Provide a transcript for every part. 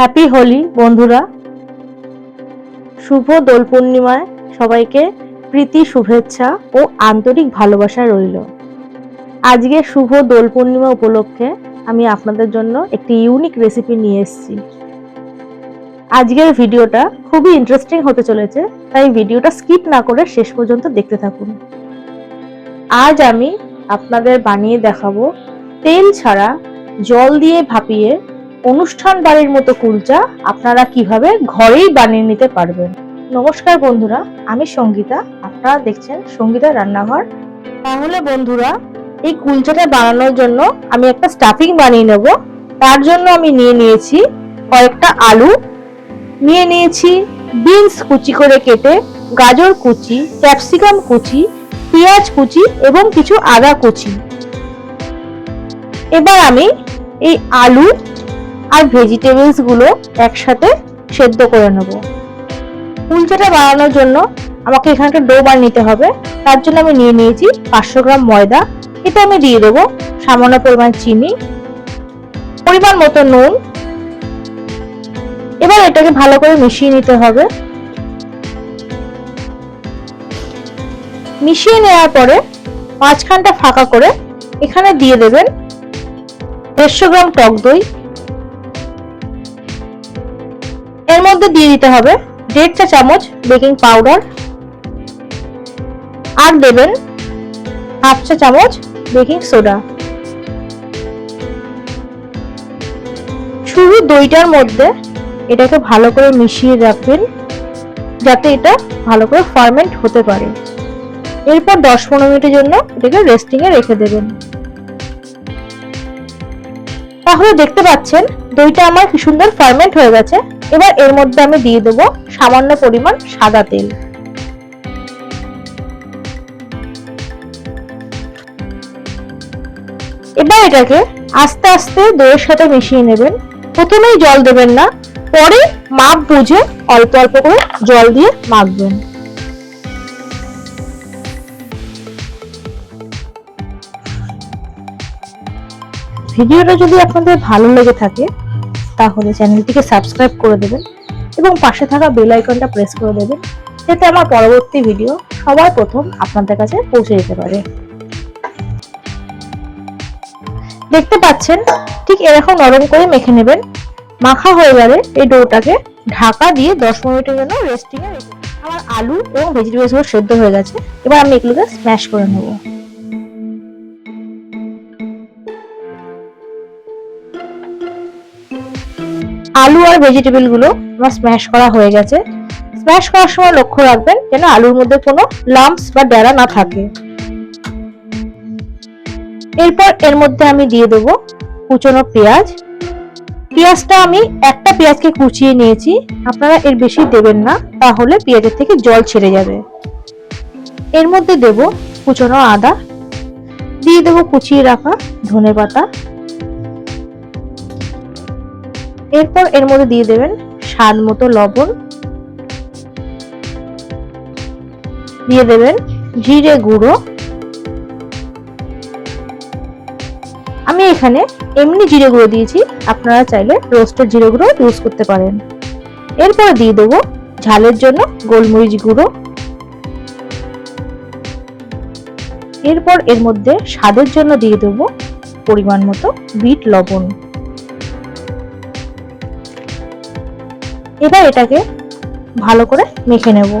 Happy Holi বন্ধুরা। শুভ দোল পূর্ণিমায় সবাইকে প্রীতি, শুভেচ্ছা ও আন্তরিক ভালোবাসা রইল। আজকে শুভ দোল পূর্ণিমা উপলক্ষে আমি আপনাদের জন্য একটি ইউনিক রেসিপি নিয়ে এসেছি। আজকের ভিডিওটা খুবই ইন্টারেস্টিং হতে চলেছে, তাই ভিডিওটা স্কিপ না করে শেষ পর্যন্ত দেখতে থাকুন। আজ আমি আপনাদের বানিয়ে দেখাবো তেল ছাড়া জল দিয়ে ভাপিয়ে অনুষ্ঠান বাড়ির মতো কুলচা আপনারা কীভাবে ঘরেই বানিয়ে নিতে পারবেন? নমস্কার বন্ধুরা, আমি সঙ্গীতা। আপনারা দেখছেন সঙ্গীতা রান্নাঘর। তাহলে বন্ধুরা, এই কুলচাটা বানানোর জন্য আমি একটা স্টাফিং বানিয়ে নেব। তার জন্য আমি নিয়ে নিয়েছি কয়েকটা আলু। নিয়ে নিয়েছি বিনস কুচি করে কেটে, গাজর কুচি, ক্যাপসিকাম কুচি, পেঁয়াজ কুচি এবং কিছু আদা কুচি। এবার আমি এই আলু আর ভেজিটেবলসগুলো একসাথে সেদ্ধ করে নেব। কুলচাটা বানানোর জন্য আমাকে এখানে ডো বানিয়ে নিতে হবে। তার জন্য আমি নিয়ে নিয়েছি পাঁচশো গ্রাম ময়দা। এটা আমি দিয়ে দেবো সামান্য পরিমাণ চিনি, পরিমাণ মতো নুন। এবার এটাকে ভালো করে মিশিয়ে নিতে হবে। মিশিয়ে নেওয়ার পরে মাঝখানটা ফাঁকা করে এখানে দিয়ে দেবেন দেড়শো গ্রাম টক দই এর মধ্যে দিয়ে দিতে হবে দেড় চা চামচ বেকিং পাউডার আর দেবেন হাফ চা চামচ বেকিং সোডা। শুধু দইটার মধ্যে এটাকে ভালো করে মিশিয়ে রাখবেন যাতে এটা ভালো করে ফার্মেন্ট হতে পারে। এরপর দশ পনেরো মিনিটের জন্য এটাকে রেস্টিংয়ে রেখে দেবেন। তাহলে দেখতে পাচ্ছেন দইটা আমার কি সুন্দর ফার্মেন্ট হয়ে গেছে। এবার এর মধ্যে আমি দিয়ে দেবো সামান্য পরিমাণ সাদা তেল। এবার এটাকে আস্তে আস্তে দইয়ের সাথে মিশিয়ে নেবেন। প্রথমেই জল দেবেন না, পরে মাপ বুঝে অল্প অল্প করে জল দিয়ে মাখবেন। ভিডিওটা যদি আপনাদের ভালো লেগে থাকে তাহলে চ্যানেলটিকে সাবস্ক্রাইব করে দেবেন এবং পাশে থাকা বেল আইকনটা প্রেস করে দেবেন, যাতে আমার পরবর্তী ভিডিও সবার প্রথম আপনাদের কাছে পৌঁছে যেতে পারে। দেখতে পাচ্ছেন, ঠিক এরকম নরম করে মেখে নেবেন। মাখা হয়ে গেলে এই ডোটাকে ঢাকা দিয়ে দশ মিনিটের জন্য রেস্টিং এ রেখে আমার আলু এবং ভেজিটেবলসগুলো সেদ্ধ হয়ে গেছে, এবার আমি এগুলোকে স্ম্যাশ করে নেব। আলু আর ভেজিটেবলগুলো আমার স্ম্যাশ করা হয়ে গেছে। স্ম্যাশ করার সময় লক্ষ্য রাখবেন যেন আলুর মধ্যে কোনো লাম্পস বা ডেরা না থাকে। এরপর এর মধ্যে আমি দিয়ে দেব কুচনো পেঁয়াজ। পেঁয়াজটা আমি একটা পেঁয়াজকে কুচিয়ে নিয়েছি, আপনারা এর বেশি দেবেন না, তাহলে পেঁয়াজের থেকে জল ছেড়ে যাবে। এর মধ্যে দেব কুচনো আদা। দিয়ে দেবো কুচিয়ে রাখা ধনে পাতা এরপর এর মধ্যে দিয়ে দেবেন স্বাদ মতো লবণ। দিয়ে দেবেন জিরে গুঁড়ো। আমি এখানে এমনি জিরে গুঁড়ো দিয়েছি, আপনারা চাইলে রোস্টেড জিরে গুঁড়ো ইউজ করতে পারেন। এরপরে দিয়ে দেবো ঝালের জন্য গোলমরিচ গুঁড়ো। এরপর এর মধ্যে স্বাদের জন্য দিয়ে দেবো পরিমাণ মতো বিট লবণ। এবার এটাকে ভালো করে মেখে নেব।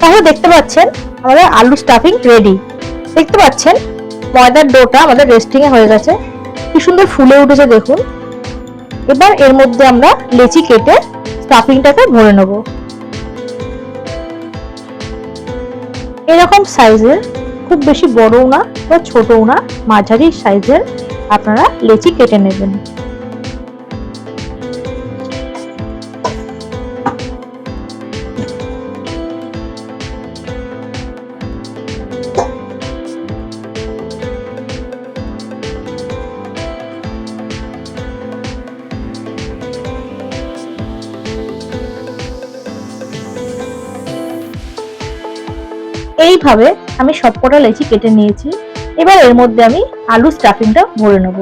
তাহলে দেখতে পাচ্ছেন আমাদের আলু স্টাফিং রেডি দেখতে পাচ্ছেন ময়দার ডোটা আমাদের রেস্টিংয়ে হয়ে গেছে। কি সুন্দর ফুলে উঠেছে দেখুন। এবার এর মধ্যে আমরা লেচি কেটে স্টাফিংটাকে ভরে নেব। এরকম সাইজের খুব বেশি বড়ও না বা ছোটও না, মাঝারি সাইজের আপনারা লেচি কেটে নেবেন। এইভাবে আমি সবকটা লেচি কেটে নিয়েছি। এবার এর মধ্যে আমি আলু স্টাফিংটা ভরে নেব।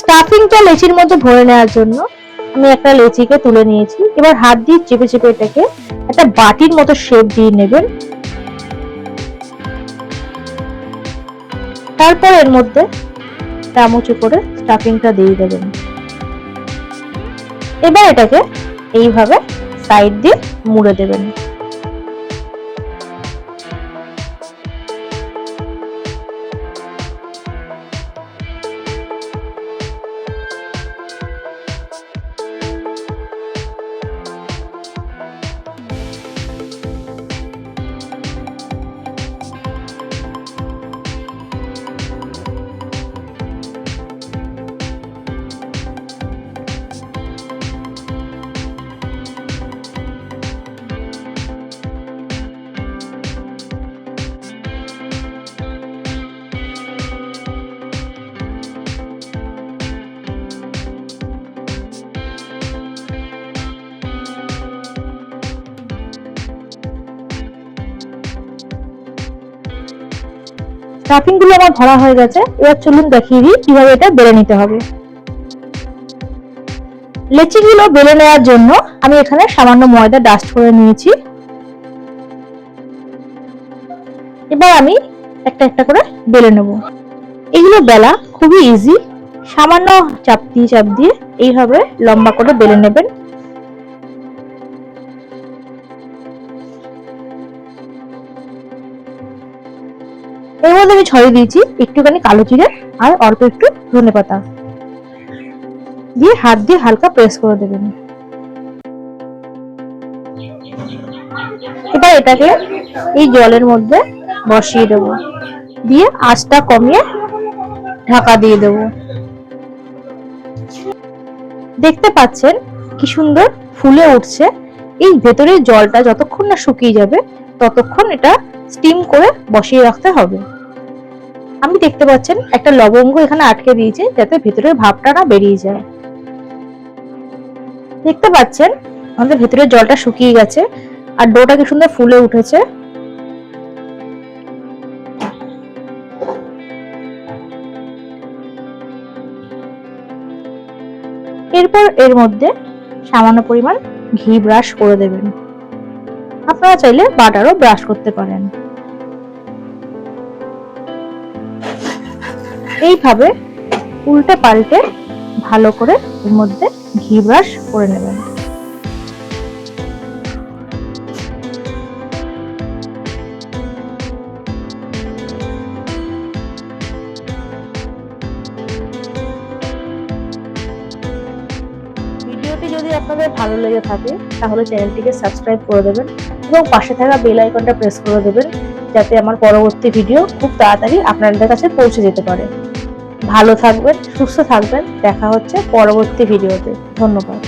স্টাফিংটা লেচির মধ্যে ভরে নেওয়ার জন্য আমি একটা লেচিকে তুলে নিয়েছি। এবার হাত দিয়ে চেপে চেপে এটাকে একটা বাটির মতো শেপ দিয়ে নেবেন। তারপর এর মধ্যে চামচ করে স্টাফিংটা দিয়ে দেবেন। এবার এটাকে এইভাবে সাইড দিয়ে মুড়ে দেবেন। স্টাফিংগুলো আমার ভরা হয়ে গেছে। এবার চলুন দেখিয়ে দিই কীভাবে এটা বেলে নিতে হবে। লেচি গুলো বেলে নেওয়ার জন্য আমি এখানে সামান্য ময়দা ডাস্ট করে নিয়েছি। এবার আমি একটা একটা করে বেলে নেব। এগুলো বেলা খুবই ইজি সামান্য চাপ দিয়ে চাপ দিয়ে এইভাবে লম্বা করে বেলে নেবেন। এর মধ্যে আমি ছড়িয়ে দিয়েছি একটুখানি কালো জিরে আর অল্প একটু ধনে পাতা। দিয়ে হাত দিয়ে হালকা প্রেস করে দেবেন। এবার এটাকে এই জলের মধ্যে বসিয়ে দেব। দিয়ে আঁচটা কমিয়ে ঢাকা দিয়ে দেব। দেখতে পাচ্ছেন কি সুন্দর ফুলে উঠছে। এই ভেতরের জলটা যতক্ষণ না শুকিয়ে যাবে ততক্ষণ এটা স্টিম করে বসিয়ে রাখতে হবে। আমি দেখতে পাচ্ছেন একটা লবঙ্গ এখানে আটকে দিয়েছে যাতে ভেতরের ভাবটা না বেরিয়ে যায়। দেখতে পাচ্ছেন আমাদের ভেতরের জলটা শুকিয়ে গেছে আর ডোটা কি সুন্দর ফুলে উঠেছে। এরপর এর মধ্যে সামান্য পরিমাণ ঘি ব্রাশ করে দেবেন। আপনারা চাইলে বাটারও ব্রাশ করতে পারেন। এইভাবে উল্টে পাল্টে ভালো করে এর মধ্যে ঘি ব্রাশ করে নেবেন। যদি আপনাদের ভালো লেগে থাকে, তাহলে চ্যানেলটিকে সাবস্ক্রাইব করে দেবেন। এবং পাশে থাকা বেল আইকনটা প্রেস করে দেবেন, যাতে আমার পরবর্তী ভিডিও খুব তাড়াতাড়ি আপনাদের কাছে পৌঁছে যেতে পারে। ভালো থাকবেন, সুস্থ থাকবেন, দেখা হচ্ছে পরবর্তী ভিডিওতে ধন্যবাদ।